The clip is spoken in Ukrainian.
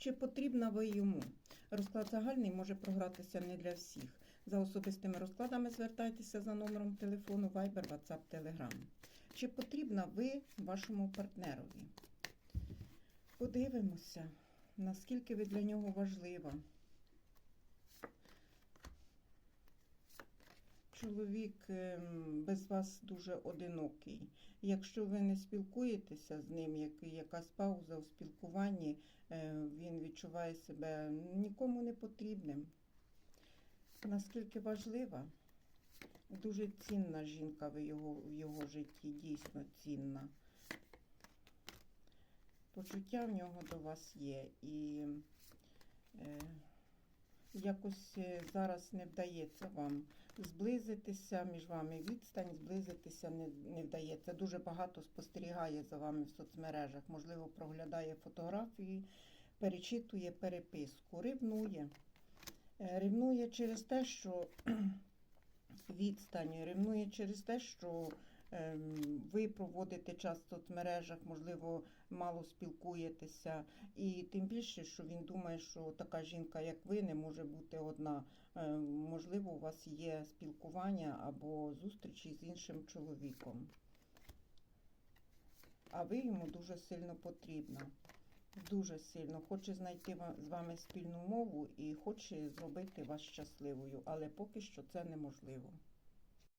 Чи потрібна ви йому? Розклад загальний може програтися не для всіх. За особистими розкладами звертайтеся за номером телефону Viber, WhatsApp, Telegram. Чи потрібна ви вашому партнерові? Подивимося, наскільки ви для нього важлива. Чоловік ем, без вас дуже одинокий. Якщо ви не спілкуєтеся з ним, як, якась пауза у спілкуванні, е, він відчуває себе нікому не потрібним. Наскільки важлива, дуже цінна жінка в його, в його житті, дійсно цінна. Почуття в нього до вас є і якось е, зараз не вдається вам зблизитися між вами відстань, зблизитися не, не вдається. Дуже багато спостерігає за вами в соцмережах, можливо, проглядає фотографії, перечитує переписку, ревнує. Е, Ревнує через те, що відстань, ревнує через те, що ви проводите час в соцмережах, можливо, мало спілкуєтеся, і тим більше, що він думає, що така жінка, як ви, не може бути одна. Е, Можливо, у вас є спілкування або зустрічі з іншим чоловіком. А ви йому дуже сильно потрібна. Дуже сильно хоче знайти з вами спільну мову і хоче зробити вас щасливою, але поки що це неможливо.